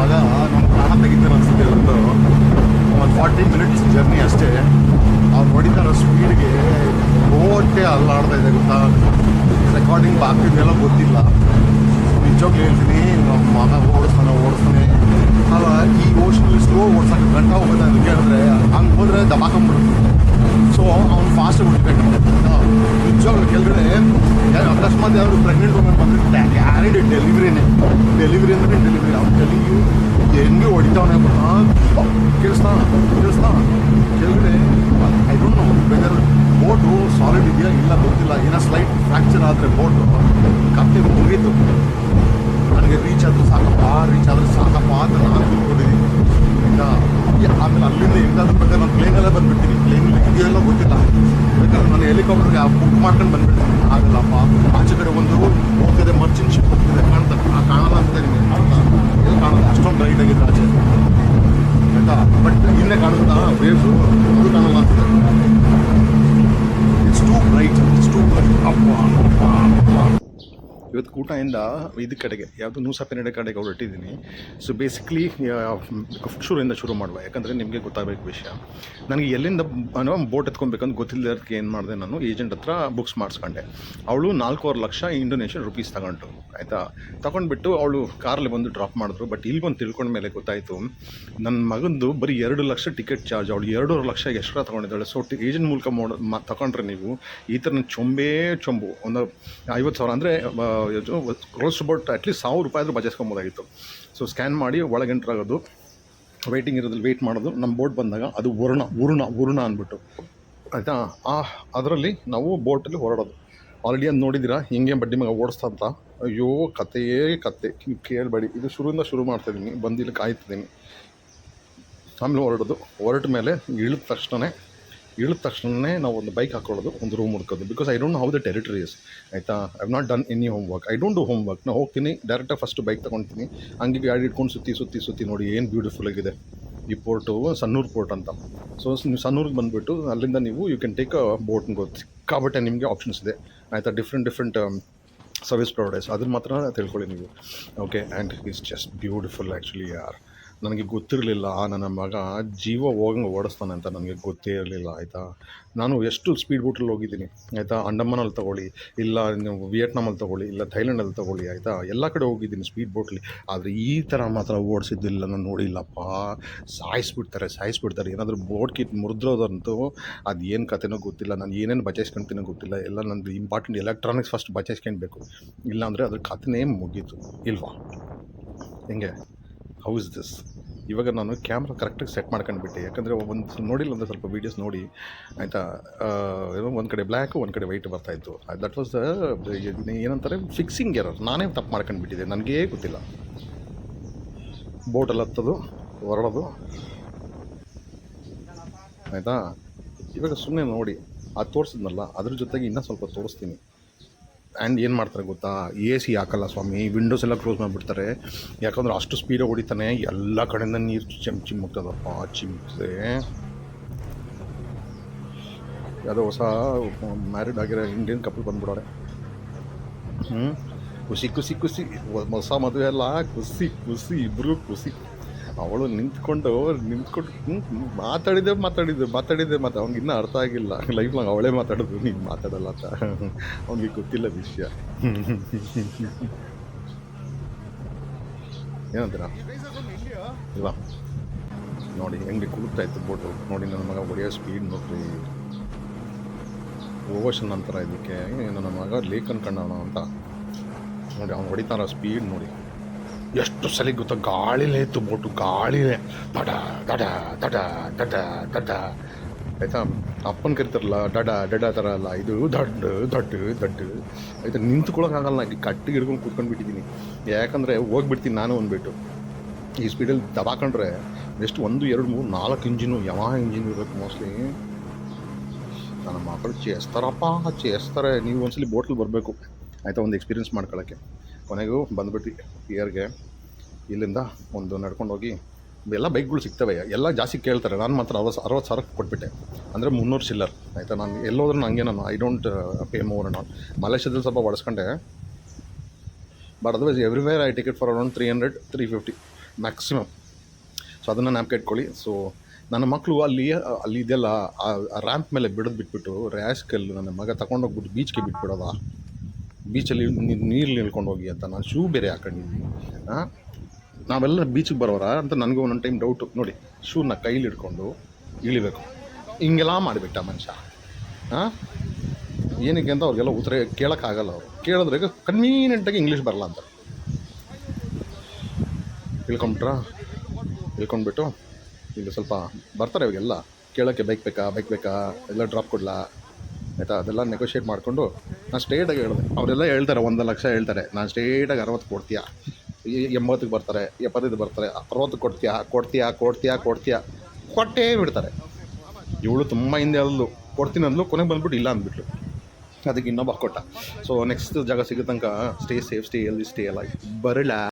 ಮಗ ನಮ್ಮ ಪ್ರಾಣ ತೆಗಿತಾರೆ ಅನ್ಸುತ್ತೆ ಇವತ್ತು ಒಂದು ಫಾರ್ಟಿ ಮಿನಿಟ್ಸ್ ಜರ್ನಿ ಅಷ್ಟೇ. ಅವ್ರು ಹೊಡಿತಾರೋ ಸ್ಪೀಡ್ಗೆ ಓಟೆ ಅಲ್ಲಾಡ್ತಾ ಇದೆ ಗೊತ್ತಾ? ರೆಕಾರ್ಡಿಂಗ್ ಆಗ್ತಿದೆಲ್ಲ ಗೊತ್ತಿಲ್ಲ. ನಿಜವಾಗ್ಲೂ ಹೇಳ್ತೀನಿ, ನಮ್ಮ ಮಗ ಓಡಿಸ್ತಾನೆ ಓಡಿಸ್ತಾನೆ. ಅಲ್ಲ, ಈ ಓಷನಲ್ಲಿ ಸ್ಲೋ ಓಡಿಸೋಕೆ ಗಂಟ ಹೋಗೋದು ಅಂತ ಕೇಳಿದ್ರೆ, ಹಂಗೆ ಹೋದ್ರೆ ದಬಾಕೊಂಬಿಡುತ್ತೆ ಸೊ ಅವ್ನು ಫಾಸ್ಟ್ ಹೊಡಿಬೇಕು ನಿಜವಾಗ್ಲೂ ಕೆಳಗಡೆ ಯಾರು ಅಕಸ್ಮಾತ್ ಯಾರು ಪ್ರೆಗ್ನೆಂಟ್ ವುಮೆನ್ ಬಂದ್ರೆ ಗ್ಯಾರಂಟಿ ಡೆಲಿವರಿನೇ ಡೆಲಿವರಿ ಅಂದ್ರೆ ಡೆಲಿವರಿ ಅವ್ನು ಕಲಿಯು ಹೆಂಗೆ ಹೊಡಿತಾವನೆ ಕೇಳಿಸ್ತಾ ಕೇಳಿಸ್ತಾ. ಕೇಳಿದ್ರೆ I don't know whether boat solid ಇದೆಯಾ ಇಲ್ಲ ಗೊತ್ತಿಲ್ಲ. ಏನೋ ಸ್ಲೈಟ್ ಫ್ರ್ಯಾಕ್ಚರ್ ಆದರೆ ಬೋಟು ಕತ್ತೆ ಮುಗೀತು. ನನಗೆ ರೀಚ್ ಆದ್ರೆ ಸಾಕಪ್ಪ ರೀಚ್ ಆದ್ರೆ ಸಾಕಪ್ಪ ಅಂತ ನಾನು ತಿಳ್ಕೊಂಡಿದ್ದೀನಿ ಆಯ್ತಾ ಈ- ಆಮೇಲೆ ಅಲ್ಲಿಂದ ಹೆಂಗಾದ್ರೂ ಬೇಕಾದ್ರೆ ನಾನು ಪ್ಲೇನಲ್ಲೇ ಬಂದ್ಬಿಡ್ತೀನಿ ಪ್ಲೇನಲ್ಲಿ ಇದೆಯಲ್ಲ ಗೊತ್ತಿಲ್ಲ ಬೇಕಾದ್ರೆ ನಾನು ಹೆಲಿಕಾಪ್ಟರ್ಗೆ ಬುಕ್ ಮಾಡ್ಕೊಂಡು ಬಂದ್ಬಿಡ್ತೀನಿ ಆಗಲ್ಲಪ್ಪ ಆಚೆ ಕಡೆ ಒಂದು ಹೋಗ್ತಿದೆ ಮರ್ಚೆಂಟ್ ಶಿಪ್ ಹೋಗ್ತಿದೆ ಕಾಣ್ತಾರೆ ಆ ಕಾಣಲ್ಲ ಅಂತ ನಿಮಗೆ ಕಾಣ್ತಾ ಎಲ್ಲಿ ಕಾಣಲ್ಲ ಅಷ್ಟೊಂದು ರೈಟ್ ಆಗಿದೆ ಆಚೆ ಆಯ್ತಾ ಬಟ್ ಇನ್ನೇ ಕಾಣುತ್ತಾ ವೇವ್ಸು ಅದು ಕಾಣಲ್ಲ ಅಂತಿದೆ it's too bright it's too bright ಅಪ್ಪ ಇವತ್ತು ಊಟದಿಂದ ಇದು ಕಡೆಗೆ, ಯಾವುದು ನೂಸಾಪಿನಡೆ ಕಡೆಗೆ ಹೊರಟಿದ್ದೀನಿ ಸೊ ಬೇಸಿಕ್ಲಿ ಶುರುವಿಂದ ಶುರು ಮಾಡುವ, ಯಾಕಂದರೆ ನಿಮಗೆ ಗೊತ್ತಾಗಬೇಕು ವಿಷಯ. ನನಗೆ ಎಲ್ಲಿಂದ ಅನ್ನೋ ಬೋಟ್ ಎತ್ಕೊಬೇಕಂತ ಗೊತ್ತಿಲ್ಲದಕ್ಕೆ ಏನು ಮಾಡಿದೆ ನಾನು ಏಜೆಂಟ್ ಹತ್ರ ಬುಕ್ಸ್ ಮಾಡಿಸ್ಕೊಂಡೆ. ಅವಳು ನಾಲ್ಕೂವರೆ ಲಕ್ಷ ಇಂಡೋನೇಷಿಯನ್ ರುಪೀಸ್ ತಗೊಂಡು ಆಯಿತಾ? ತಗೊಂಡ್ಬಿಟ್ಟು ಅವಳು ಕಾರಲ್ಲಿ ಬಂದು ಡ್ರಾಪ್ ಮಾಡಿದ್ರು ಬಟ್ ಇಲ್ಲಿ ಬಂದು ತಿಳ್ಕೊಂಡ ಮೇಲೆ ಗೊತ್ತಾಯಿತು ನನ್ನ ಮಗಂದು ಬರೀ ಎರಡು ಲಕ್ಷ ಟಿಕೆಟ್ ಚಾರ್ಜ್ ಅವಳು ಎರಡೂವರೆ ಲಕ್ಷ ಎಕ್ಸ್ಟ್ರಾ ತೊಗೊಂಡಿದ್ದಾಳೆ. ಸೊ ಏಜೆಂಟ್ ಮೂಲಕ ಮ ತಗೊಂಡ್ರೆ ನೀವು ಈ ಥರ ಚೊಂಬೇ ಚೊಂಬು, ಒಂದು ಐವತ್ತು ಸಾವಿರ ಅಂದರೆ ಕ್ಲೋಸ್ ಅಬೌಟ್ ಅಟ್ಲೀಸ್ಟ್ ಸಾವಿರ ರೂಪಾಯಿ ಆದರೂ ಬಚಾಯಿಸ್ಕೊಬೋದಾಗಿತ್ತು ಸೊ ಸ್ಕ್ಯಾನ್ ಮಾಡಿ ಒಳಗೆ ಎಂಟ್ರ್ ಆಗೋದು ವೆಯ್ಟಿಂಗ್ ಇರೋದ್ರಲ್ಲಿ ವೆಯ್ಟ್ ಮಾಡೋದು ನಮ್ಮ ಬೋಟ್ ಬಂದಾಗ ಅದು ವರುಣ ಉರುಣ ಉರುಣ ಅಂದ್ಬಿಟ್ಟು. ಆಯಿತಾ? ಆ, ಅದರಲ್ಲಿ ನಾವು ಬೋಟಲ್ಲಿ ಹೊರಡೋದು. ಆಲ್ರೆಡಿ ಅದು ನೋಡಿದ್ದೀರಾ? ಹಿಂಗೆ ಬಡ್ಡಿ ಮಗ ಓಡಿಸ್ತಾ ಅಂತ. ಅಯ್ಯೋ ಕತೆಯೇ ಕತೆ ಕೇಳಬೇಡಿ. ಇದು ಶುರುವಿಂದ ಶುರು ಮಾಡ್ತಾಯಿದ್ದೀನಿ ಬಂದಿಲ್ಲಿ ಕಾಯ್ತಿದ್ದೀನಿ ಆಮೇಲೆ ಹೊರಡೋದು. ಹೊರಟ ಮೇಲೆ ಇಳಿದ ತಕ್ಷಣ ಇಳಿದ ತಕ್ಷಣನೇ ನಾವು ಒಂದು ಬೈಕ್ ಹಾಕೊಳ್ಳೋದು, ಒಂದು room ಹುಡ್ಕೋದು. Because I don't how the territories ಆಯಿತಾ I not done any homework I don't do homework ನಾನು ಹೋಗ್ತೀನಿ ಡೈರೆಕ್ಟಾಗಿ ಫಸ್ಟ್ ಬೈಕ್ ತೊಗೊಳ್ತೀನಿ ಹಂಗೆ ಗಾಡಿ ಇಟ್ಕೊಂಡು ಸುತ್ತಿ ಸುತ್ತಿ ಸುತ್ತಿ ನೋಡಿ ಏನು ಬ್ಯೂಟಿಫುಲ್ ಆಗಿದೆ. ಈ ಪೋರ್ಟು ಸನ್ನೂರ್ ಪೋರ್ಟ್ ಅಂತ. ಸೊ ನೀವು ಸನ್ನೂರ್ಗೆ ಬಂದುಬಿಟ್ಟು ಅಲ್ಲಿಂದ ನೀವು you can take a boat ಗೊತ್ತು ಸಿಕ್ಕಾಬಟ್ಟೆ ನಿಮಗೆ ಆಪ್ಷನ್ಸ್ ಇದೆ. ಆಯಿತಾ? ಡಿಫ್ರೆಂಟ್ ಡಿಫ್ರೆಂಟ್ ಸರ್ವಿಸ್ ಪ್ರೊವೈಡರ್ಸ್ ಅದನ್ನು ಮಾತ್ರ ತಿಳ್ಕೊಳ್ಳಿ ನೀವು. Okay and it's just beautiful actually ಯಾರ್ ನನಗೆ ಗೊತ್ತಿರಲಿಲ್ಲ, ಆ ನನ್ನ ಮಗ ಜೀವ ಹೋಗಂಗೆ ಓಡಿಸ್ತಾನೆ ಅಂತ ನನಗೆ ಗೊತ್ತೇ ಇರಲಿಲ್ಲ, ಆಯಿತಾ? ನಾನು ಎಷ್ಟು ಸ್ಪೀಡ್ ಬೋಟಲ್ಲಿ ಹೋಗಿದ್ದೀನಿ, ಆಯಿತಾ? ಅಂಡಮಾನಲ್ಲಿ ತೊಗೊಳ್ಳಿ, ಇಲ್ಲ ನೀವು ವಿಯೆಟ್ನಾಮಲ್ಲಿ ತೊಗೊಳ್ಳಿ, ಇಲ್ಲ ಥೈಲ್ಯಾಂಡಲ್ಲಿ ತೊಗೊಳ್ಳಿ, ಆಯಿತಾ? ಎಲ್ಲ ಕಡೆ ಹೋಗಿದ್ದೀನಿ ಸ್ಪೀಡ್ ಬೋಟ್ಲಿ ಆದರೆ ಈ ಥರ ಮಾತ್ರ ಓಡಿಸಿದ್ದಿಲ್ಲ, ನಾನು ನೋಡಿಲ್ಲಪ್ಪ. ಸಾಯಿಸ್ಬಿಡ್ತಾರೆ ಸಾಯಿಸ್ಬಿಡ್ತಾರೆ. ಏನಾದರೂ ಬೋಟ್ ಕಿಟ್ ಮುರಿದ್ರೋದಂತೂ ಅದು ಏನು ಕತೆನೋ ಗೊತ್ತಿಲ್ಲ, ನಾನು ಏನೇನು ಬಚಾಯಿಸ್ಕೊಂತೀನೋ ಗೊತ್ತಿಲ್ಲ, ಎಲ್ಲ ನಂದು ಇಂಪಾರ್ಟೆಂಟ್ ಎಲೆಕ್ಟ್ರಾನಿಕ್ಸ್ ಫಸ್ಟ್ ಬಚಾಯಿಸ್ಕೊಳ್ಬೇಕು ಇಲ್ಲಾಂದರೆ ಅದ್ರ ಕಥೆನೇ ಮುಗೀತು, ಇಲ್ವಾ? ಹೆಂಗೆ? ಹೌ ಇಸ್ ದಿಸ್ ಇವಾಗ ನಾನು ಕ್ಯಾಮ್ರಾ ಕರೆಕ್ಟಾಗಿ ಸೆಟ್ ಮಾಡ್ಕೊಂಡ್ಬಿಟ್ಟೆ. ಯಾಕಂದರೆ ಒಂದು ನೋಡಿಲ್ಲ ಅಂದರೆ ಸ್ವಲ್ಪ ವೀಡಿಯೋಸ್ ನೋಡಿ. ಆಯಿತಾ? ಏನೋ ಒಂದು ಕಡೆ ಬ್ಲ್ಯಾಕು ಒಂದು ಕಡೆ ವೈಟ್ ಬರ್ತಾಯಿತ್ತು ದಟ್ ವಾಸ್ ಏನಂತಾರೆ? ಫಿಕ್ಸಿಂಗ್ ಎರರ್ ನಾನೇ ತಪ್ಪು ಮಾಡ್ಕೊಂಡ್ಬಿಟ್ಟಿದ್ದೆ. ನನಗೇ ಗೊತ್ತಿಲ್ಲ. ಬೋಟಲ್ಲಿ ಹತ್ತೋದು, ಹೊರಡೋದು. ಆಯಿತಾ? ಇವಾಗ ಸುಮ್ಮನೆ ನೋಡಿ. ಅದು ತೋರಿಸಿದ್ನಲ್ಲ, ಅದ್ರ ಜೊತೆಗೆ ಇನ್ನೂ ಸ್ವಲ್ಪ ತೋರಿಸ್ತೀನಿ. ಆ್ಯಂಡ್ ಏನು ಮಾಡ್ತಾರೆ ಗೊತ್ತಾ? ಎ ಸಿ ಹಾಕಲ್ಲ ಸ್ವಾಮಿ ವಿಂಡೋಸ್ ಎಲ್ಲ ಕ್ಲೋಸ್ ಮಾಡಿಬಿಡ್ತಾರೆ. ಯಾಕಂದ್ರೆ ಅಷ್ಟು ಸ್ಪೀಡಾಗಿ ಹೊಡಿತಾನೆ, ಎಲ್ಲ ಕಡೆಯಿಂದ ನೀರು ಚಿಮ್ ಚಿಮ್ಮುಕ್ತದಪ್ಪ ಚಿಮ್ಮಿದೆ ಯಾವುದೋ ಹೊಸ ಮ್ಯಾರಿಡ್ ಆಗಿರೋ ಇಂಡಿಯನ್ ಕಪಲ್ ಬಂದ್ಬಿಡೋರೆ. ಹ್ಞೂ ಖುಷಿ ಖುಷಿ ಖುಷಿ. ಹೊಸ ಮದುವೆ ಅಲ್ಲ, ಖುಷಿ ಖುಷಿ ಇಬ್ಬರು ಖುಷಿ. ಅವಳು ನಿಂತ್ಕೊಂಡು ನಿಂತ್ಕೊಂಡು ಮಾತಾಡಿದೆ ಮಾತಾಡಿದೆ ಮಾತಾಡಿದೆ ಮತ್ತು ಅವ್ನಿಗೆ ಇನ್ನೂ ಅರ್ಥ ಆಗಿಲ್ಲ. ಲೈಫ್ ಲೈಫ್ನಾಗ ಅವಳೇ ಮಾತಾಡೋದು, ನೀನು ಮಾತಾಡಲ್ಲ ಅಂತ. ಅವ್ನಿಗೆ ಗೊತ್ತಿಲ್ಲ ವಿಷಯ. ಏನಂತೀರ? ಇಲ್ಲ ನೋಡಿ, ಹೆಂಗೆ ಕುಲುಕ್ತಾ ಇತ್ತು ಬೋಟು. ನೋಡಿ, ನನ್ನ ಮಗ ಒಡೆಯೋ ಸ್ಪೀಡ್ ನೋಡ್ರಿ. ಓವರ್ಷನ್ ಅಂತಾರ ಇದಕ್ಕೆ ನನ್ನ ಮಗ ಲೇಕ್ ಅನ್ಕೊಂಡವನ ಅಂತ. ನೋಡಿ, ಅವ್ನು ಹೊಡಿತಾರ ಸ್ಪೀಡ್ ನೋಡಿ. ಎಷ್ಟು ಸಲ ಗೊತ್ತಾ? ಗಾಳಿಲೇ ಇತ್ತು ಬೋಟು ಗಾಳಿಲೇ ದಡ ದಡ ದಡ ದಡ ದಡ. ಆಯಿತಾ? ಅಪ್ಪನ ಕರಿತಾರಲ್ಲ ಡಡ ಡಡ ಥರ ಅಲ್ಲ ಇದು ದಡ್ಡ ದಡ್ಡ ದಡ್ಡ. ಆಯಿತಾ? ನಿಂತ್ಕೊಳ್ಳೋಕ್ಕಾಗಲ್ಲ ಈ ಕಟ್ಟಿಗೆ ಹಿಡ್ಕೊಂಡು ಬಿಟ್ಟಿದ್ದೀನಿ. ಯಾಕಂದರೆ ಹೋಗ್ಬಿಡ್ತೀನಿ ನಾನು ಅಂದ್ಬಿಟ್ಟು. ಈ ಸ್ಪೀಡಲ್ಲಿ ದಬಾಕೊಂಡ್ರೆ ಎಷ್ಟು ಒಂದು, ಎರಡು, ಮೂರು, ನಾಲ್ಕು ಇಂಜಿನು ಯಾವ ಇಂಜಿನ್ ಇರಬೇಕು ಮೋಸ್ಟ್ಲಿ ನನ್ನ ಮಕ್ಕಳು ಚೇಸ್ತಾರಪ್ಪ, ಚೇಸ್ತಾರೆ. ನೀವು ಒಂದ್ಸಲಿ ಬೋಟ್ಲ್ ಬರಬೇಕು. ಆಯಿತಾ? ಒಂದು ಎಕ್ಸ್ಪೀರಿಯನ್ಸ್ ಮಾಡ್ಕೊಳ್ಳೋಕ್ಕೆ ಕೊನೆಗೂ ಬಂದ್ಬಿಟ್ಟು ಇಯರ್ಗೆ ಇಲ್ಲಿಂದ ಒಂದು ನಡ್ಕೊಂಡು ಹೋಗಿ ಎಲ್ಲ ಬೈಕ್ಗಳು ಸಿಗ್ತವೆ, ಎಲ್ಲ ಜಾಸ್ತಿ ಕೇಳ್ತಾರೆ. ನಾನು ಮಾತ್ರ ಅರವತ್ತು ಅರವತ್ತು ಸಾವಿರ ಕೊಟ್ಬಿಟ್ಟೆ. ಅಂದರೆ ಮುನ್ನೂರು ಚಿಲ್ಲರ್, ಆಯಿತಾ? ನಾನು ಎಲ್ಲೋದ್ರೂ ಹಂಗೆ ನಾನು ಐ ಡೋಂಟ್ ಪೇ ಮೋರ್ ನಾನು ಮಲೇಷ್ಯಾದಲ್ಲಿ ಸ್ವಲ್ಪ ಬಳಸ್ಕೊಂಡೆ but otherwise everywhere I ticket for around three hundred three fifty maximum so ಅದನ್ನು ನಾಪ್ಕೆ ಇಟ್ಕೊಳ್ಳಿ. ಸೊ ನನ್ನ ಮಕ್ಕಳು ಅಲ್ಲಿ ಅಲ್ಲಿ ಇದೆಲ್ಲ ಆ ರ್ಯಾಂಪ್ ಮೇಲೆ ಬಿಡೋದು ಬಿಟ್ಬಿಟ್ಟು ರ್ಯಾಸ್ಕಲ್ ನನ್ನ ಮಗ ತಗೊಂಡೋಗ್ಬಿಟ್ಟು ಬೀಚ್ಗೆ ಬಿಟ್ಬಿಡೋದ ಬೀಚಲ್ಲಿ ನೀರು ನಿಲ್ಕೊಂಡು ಹೋಗಿ ಅಂತ ನಾನು ಶೂ ಬೇರೆ ಹಾಕೊಂಡಿದ್ದೀನಿ ನಾವೆಲ್ಲ ಬೀಚಿಗೆ ಬರೋರ ಅಂತ ನನಗೂ ಒಂದೊಂದು ಟೈಮ್ ಡೌಟು ನೋಡಿ, ಶೂನ ಕೈಲಿ ಹಿಡ್ಕೊಂಡು ಇಳಿಬೇಕು. ಹಿಂಗೆಲ್ಲ ಮಾಡಿಬಿಟ್ಟ ಮನುಷ್ಯ. ಹಾಂ ಏನಕ್ಕೆ ಅಂತ ಅವ್ರಿಗೆಲ್ಲ ಉತ್ತರ ಕೇಳೋಕ್ಕಾಗಲ್ಲ ಅವರು. ಕೇಳಿದ್ರೆ ಕನ್ವೀನಿಯೆಂಟಾಗಿ ಇಂಗ್ಲೀಷ್ ಬರಲ್ಲ ಅಂತ. ಇಳ್ಕೊಂಬಿಟ್ರಾ ಇಳ್ಕೊಂಡ್ಬಿಟ್ಟು ಈಗ ಸ್ವಲ್ಪ ಬರ್ತಾರೆ ಇವಾಗೆಲ್ಲ ಕೇಳೋಕ್ಕೆ ಬೈಕ್ ಬೇಕಾ ಬೈಕ್ ಬೇಕಾ? ಎಲ್ಲ ಡ್ರಾಪ್ ಕೊಡಲಾ? ಆಯಿತಾ? ಅದೆಲ್ಲ ನೆಗೋಷಿಯೇಟ್ ಮಾಡಿಕೊಂಡು ನಾನು ಸ್ಟ್ರೇಟಾಗಿ ಹೇಳಿದೆ. ಅವರೆಲ್ಲ ಹೇಳ್ತಾರೆ, ಒಂದು ಲಕ್ಷ ಹೇಳ್ತಾರೆ. ನಾನು ಸ್ಟ್ರೇಟಾಗಿ ಅರವತ್ತು ಕೊಡ್ತೀಯಾ? ಎಂಬತ್ತಕ್ಕೆ ಬರ್ತಾರೆ, ಎಪ್ಪತ್ತೈದು ಬರ್ತಾರೆ, ಅರವತ್ತು ಕೊಡ್ತೀಯಾ? ಕೊಡ್ತೀಯಾ ಕೊಡ್ತೀಯಾ ಕೊಡ್ತೀಯಾ? ಕೊಟ್ಟೇ ಬಿಡ್ತಾರೆ. ಇವಳು ತುಂಬ ಹಿಂದೆ ಅಲ್ಲೂ ಕೊಡ್ತೀನಿ ಅಂದ್ಲು, ಕೊನೆಗೆ ಬಂದ್ಬಿಟ್ಟು ಇಲ್ಲ ಅಂದ್ಬಿಟ್ಲು. ಅದಕ್ಕೆ ಇನ್ನೊಬ್ಬ ಕೊಟ್ಟ. ಸೊ ನೆಕ್ಸ್ಟ್ ಜಾಗ ಸಿಗೋ ತನಕ ಸ್ಟೇ ಸೇಫ್ ಸ್ಟೇ ಎಲ್ಲಿ ಸ್ಟೇ ಅಲ್ಲ ಬರಲ್ಲ